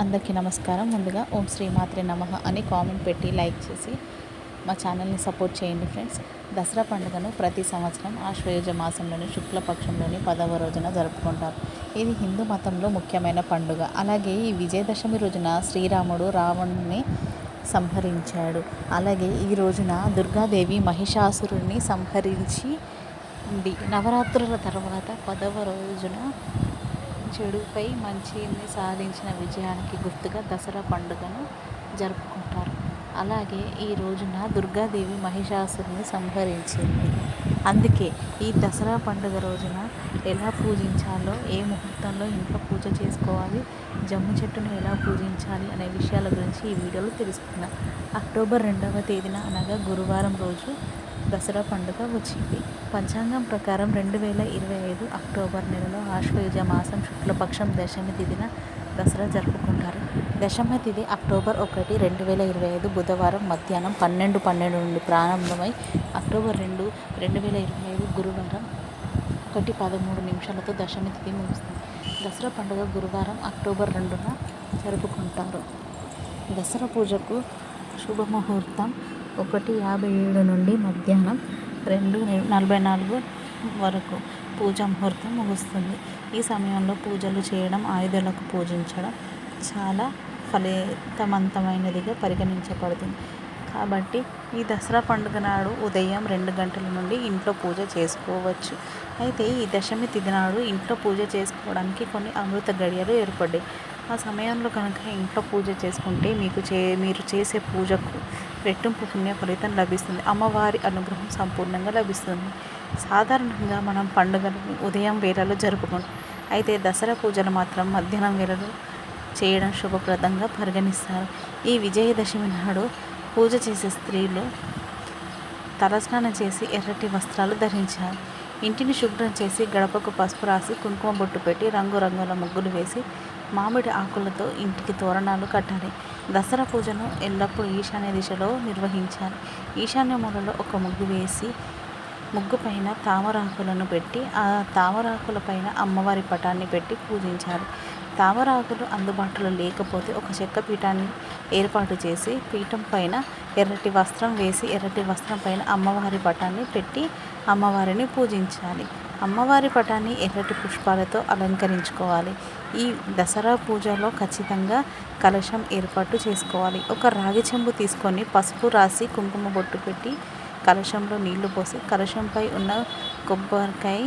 అందరికీ నమస్కారం. ముందుగా ఓం శ్రీమాత్రే నమ అని కామెంట్ పెట్టి లైక్ చేసి మా ఛానల్ని సపోర్ట్ చేయండి ఫ్రెండ్స్. దసరా పండుగను ప్రతి సంవత్సరం ఆశ్వయుజ మాసంలోని శుక్లపక్షంలోని పదవ రోజున జరుపుకుంటారు. ఇది హిందూ మతంలో ముఖ్యమైన పండుగ. అలాగే ఈ విజయదశమి రోజున శ్రీరాముడు రావణుని సంహరించాడు. అలాగే ఈ రోజున దుర్గాదేవి మహిషాసురుడిని సంహరించి ఉంది నవరాత్రుల తర్వాత పదవ రోజున చెడుపై మంచిని సాధించిన విజయానికి గుర్తుగా దసరా పండుగను జరుపుకుంటారు. అలాగే ఈ రోజున దుర్గాదేవి మహిషాసురుని సంహరించింది. అందుకే ఈ దసరా పండుగ రోజున ఎలా పూజించాలో ఏ ముహూర్తంలో ఇంట్లో పూజ చేసుకోవాలి జమ్ము చెట్టును ఎలా పూజించాలి అనే విషయాల గురించి ఈ వీడియోలో తెలుసుకుందాం. అక్టోబర్ రెండవ తేదీన అనగా గురువారం రోజు దసరా పండుగ వచ్చింది. పంచాంగం ప్రకారం రెండు వేల ఇరవై ఐదు అక్టోబర్ నెలలో ఆశ్వయుజ మాసం శుక్లపక్షం దశమి తిథిన దసరా జరుపుకుంటారు. దశమి తిథి అక్టోబర్ ఒకటి రెండు వేల ఇరవై ఐదు బుధవారం మధ్యాహ్నం పన్నెండు పన్నెండు నుండి ప్రారంభమై అక్టోబర్ రెండు రెండు వేల ఇరవై ఐదు గురువారం ఒకటి పదమూడు నిమిషాలతో దశమి తిథి ముగుస్తుంది. దసరా పండుగ గురువారం అక్టోబర్ రెండున జరుపుకుంటారు. దసరా పూజకు శుభముహూర్తం ఒకటి యాభై ఏడు నుండి మధ్యాహ్నం రెండు నలభై నాలుగు వరకు పూజ ముహూర్తం ముగుస్తుంది. ఈ సమయంలో పూజలు చేయడం ఆయుధాలకు పూజించడం చాలా ఫలితవంతమైనదిగా పరిగణించబడుతుంది. కాబట్టి ఈ దసరా పండుగ నాడు ఉదయం రెండు గంటల నుండి ఇంట్లో పూజ చేసుకోవచ్చు. అయితే ఈ దశమి తిథి నాడు ఇంట్లో పూజ చేసుకోవడానికి కొన్ని అమృత గడియలు ఏర్పడ్డాయి. ఆ సమయంలో కనుక ఇంట్లో పూజ చేసుకుంటే మీకు చే మీరు చేసే పూజకు రెట్టింపు పుణ్య ఫలితం లభిస్తుంది. అమ్మవారి అనుగ్రహం సంపూర్ణంగా లభిస్తుంది. సాధారణంగా మనం పండుగను ఉదయం వేళలో జరుపుకుంటాం. అయితే దసరా పూజలు మాత్రం మధ్యాహ్నం వేళలో చేయడం శుభప్రదంగా పరిగణిస్తారు. ఈ విజయదశమి నాడు పూజ చేసే స్త్రీలు తలస్నానం చేసి ఎర్రటి వస్త్రాలు ధరించాలి. ఇంటిని శుభ్రం చేసి గడపకు పసుపు రాసి కుంకుమ బొట్టు పెట్టి రంగురంగుల ముగ్గులు వేసి మామిడి ఆకులతో ఇంటికి తోరణాలు కట్టాలి. దసరా పూజను ఎల్లప్పుడూ ఈశాన్య దిశలో నిర్వహించాలి. ఈశాన్య మూలలో ఒక ముగ్గు వేసి ముగ్గు పైన తామరాకులను పెట్టి ఆ తామరాకుల పైన అమ్మవారి పటాన్ని పెట్టి పూజించాలి. తామరాకులు అందుబాటులో లేకపోతే ఒక చెక్క పీఠాన్ని ఏర్పాటు చేసి పీఠం పైన ఎర్రటి వస్త్రం వేసి ఎర్రటి వస్త్రం పైన అమ్మవారి పటాన్ని పెట్టి అమ్మవారిని పూజించాలి. అమ్మవారి పటాన్ని ఎర్రటి పుష్పాలతో అలంకరించుకోవాలి. ఈ దసరా పూజలో ఖచ్చితంగా కలశం ఏర్పాటు చేసుకోవాలి. ఒక రాగి చెంబు తీసుకొని పసుపు రాసి కుంకుమ బొట్టు పెట్టి కలశంలో నీళ్ళు పోసి కలశంపై ఉన్న కొబ్బరికాయ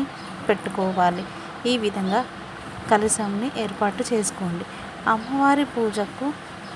పెట్టుకోవాలి. ఈ విధంగా కలశంని ఏర్పాటు చేసుకోండి. అమ్మవారి పూజకు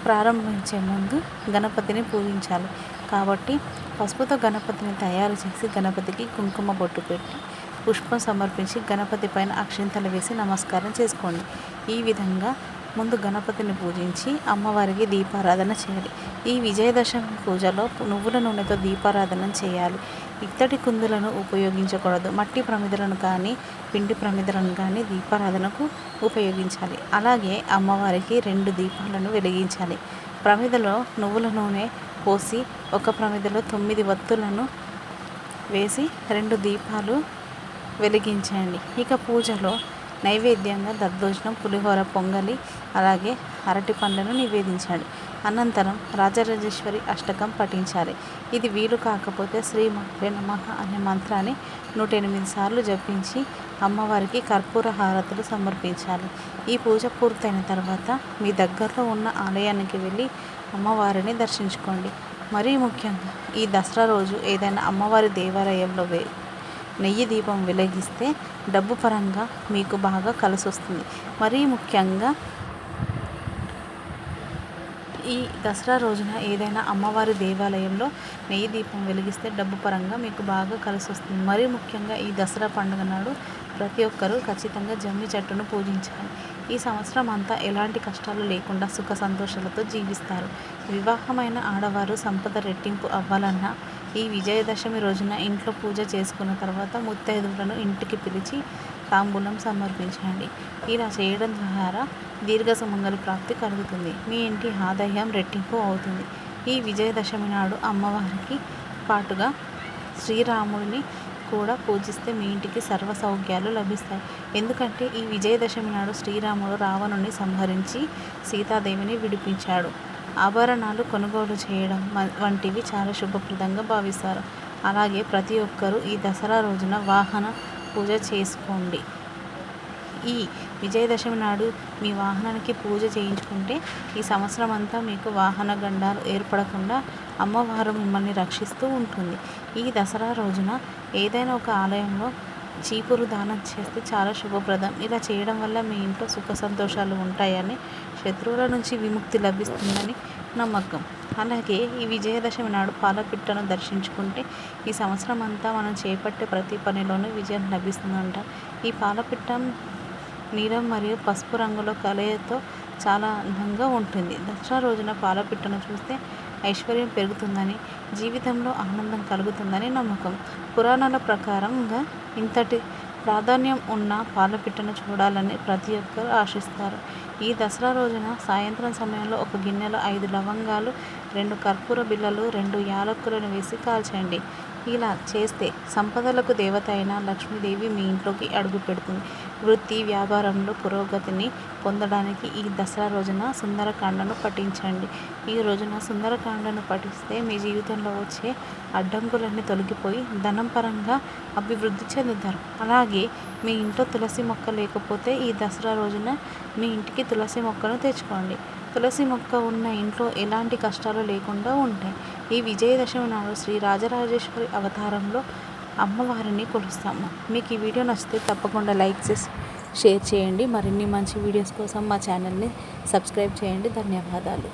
ప్రారంభించే ముందు గణపతిని పూజించాలి. కాబట్టి పసుపుతో గణపతిని తయారు చేసి గణపతికి కుంకుమ బొట్టు పెట్టి పుష్పం సమర్పించి గణపతి పైన అక్షింతలు వేసి నమస్కారం చేసుకోండి. ఈ విధంగా ముందు గణపతిని పూజించి అమ్మవారికి దీపారాధన చేయాలి. ఈ విజయదశమి పూజలో నువ్వుల నూనెతో దీపారాధన చేయాలి. ఇత్తడి కుందులను ఉపయోగించకూడదు. మట్టి ప్రమిదలను కానీ పిండి ప్రమిదలను కానీ దీపారాధనకు ఉపయోగించాలి. అలాగే అమ్మవారికి రెండు దీపాలను వెలిగించాలి. ప్రమిదలో నువ్వుల నూనె పోసి ఒక ప్రమిదలో తొమ్మిది వత్తులను వేసి రెండు దీపాలు వెలిగించండి. ఇక పూజలో నైవేద్యంగా దద్దోజనం పులిహోర పొంగలి అలాగే అరటి పండ్లను నివేదించాలి అనంతరం రాజరాజేశ్వరి అష్టకం పఠించాలి. ఇది వీలు కాకపోతే శ్రీ మహే నమః అనే మంత్రాన్ని నూట ఎనిమిది సార్లు జపించి అమ్మవారికి కర్పూర హారతులు సమర్పించాలి. ఈ పూజ పూర్తయిన తర్వాత మీ దగ్గరలో ఉన్న ఆలయానికి వెళ్ళి అమ్మవారిని దర్శించుకోండి. మరీ ముఖ్యంగా ఈ దసరా రోజు ఏదైనా అమ్మవారి దేవాలయంలో వే నెయ్యి దీపం వెలిగిస్తే డబ్బు పరంగా మీకు బాగా కలిసి వస్తుంది మరీ ముఖ్యంగా ఈ దసరా రోజున ఏదైనా అమ్మవారి దేవాలయంలో నెయ్యి దీపం వెలిగిస్తే డబ్బు పరంగా మీకు బాగా కలిసి వస్తుంది మరీ ముఖ్యంగా ఈ దసరా పండుగ నాడు ప్రతి ఒక్కరూ ఖచ్చితంగా జమ్మి చెట్టును పూజించాలి. ఈ సంవత్సరం అంతా ఎలాంటి కష్టాలు లేకుండా సుఖ సంతోషాలతో జీవిస్తారు. వివాహమైన ఆడవారు సంపద రెట్టింపు అవ్వాలన్నా ఈ విజయదశమి రోజున ఇంట్లో పూజ చేసుకున్న తర్వాత ముత్తైదువులను ఇంటికి పిలిచి తాంబూలం సమర్పించండి. ఇలా చేయడం ద్వారా దీర్ఘ సుమంగళ ప్రాప్తి కలుగుతుంది. మీ ఇంటి ఆదాయం రెట్టింపు అవుతుంది. ఈ విజయదశమి నాడు అమ్మవారికి పాటుగా శ్రీరాముడిని కూడా పూజిస్తే మీ ఇంటికి సర్వ సౌఖ్యాలు లభిస్తాయి. ఎందుకంటే ఈ విజయదశమి నాడు శ్రీరాముడు రావణుని సంహరించి సీతాదేవిని విడిపించాడు. ఆభరణాలు కొనుగోలు చేయడం వంటివి చాలా శుభప్రదంగా భావిస్తారు. అలాగే ప్రతి ఒక్కరూ ఈ దసరా రోజున వాహన పూజ చేసుకోండి. ఈ విజయదశమి నాడు మీ వాహనానికి పూజ చేయించుకుంటే ఈ సంవత్సరం అంతా మీకు వాహన గండాలు ఏర్పడకుండా అమ్మవారు మిమ్మల్ని రక్షిస్తూ ఉంటుంది. ఈ దసరా రోజున ఏదైనా ఒక ఆలయంలో చీపురు దానం చేస్తే చాలా శుభప్రదం. ఇలా చేయడం వల్ల మీ ఇంట్లో సుఖ సంతోషాలు ఉంటాయని శత్రువుల నుంచి విముక్తి లభిస్తుందని నమ్మకం. అలాగే ఈ విజయదశమి నాడు పాలపిట్టను దర్శించుకుంటే ఈ సంవత్సరం అంతా మనం చేపట్టే ప్రతి పనిలోనూ విజయం లభిస్తుందంట. ఈ పాలపిట్ట నీలం మరియు పసుపు రంగులో కలయితో చాలా అందంగా ఉంటుంది. దసరా రోజున పాలపిట్టను చూస్తే ఐశ్వర్యం పెరుగుతుందని జీవితంలో ఆనందం కలుగుతుందని నమ్మకం. పురాణాల ప్రకారంగా ఇంతటి ప్రాధాన్యం ఉన్న పాలపిట్టను చూడాలని ప్రతి ఒక్కరు ఆశిస్తారు. ఈ దసరా రోజున సాయంత్రం సమయంలో ఒక గిన్నెలో ఐదు లవంగాలు రెండు కర్పూర బిళ్ళలు రెండు యాలక్కులను వేసి కాల్చండి ఇలా చేస్తే సంపదలకు దేవత అయిన లక్ష్మీదేవి మీ ఇంట్లోకి అడుగు పెడుతుంది. వృత్తి వ్యాపారంలో పురోగతిని పొందడానికి ఈ దసరా రోజున సుందరకాండను పఠించండి. ఈ రోజున సుందరకాండను పఠిస్తే మీ జీవితంలో వచ్చే అడ్డంకులన్నీ తొలగిపోయి ధనం పరంగా అభివృద్ధి చెందుతారు. అలాగే మీ ఇంట్లో తులసి మొక్క లేకపోతే ఈ దసరా రోజున మీ ఇంటికి తులసి మొక్కను తెచ్చుకోండి. తులసి మొక్క ఉన్న ఇంట్లో ఎలాంటి కష్టాలు లేకుండా ఉంటాయి. ఈ విజయదశమి నాడు శ్రీ రాజరాజేశ్వరి అవతారంలో అమ్మవారిని కొలుస్తాము. మీకు ఈ వీడియో నచ్చితే తప్పకుండా లైక్ చేసి షేర్ చేయండి. మరిన్ని మంచి వీడియోస్ కోసం మా ఛానల్ని సబ్స్క్రైబ్ చేయండి. ధన్యవాదాలు.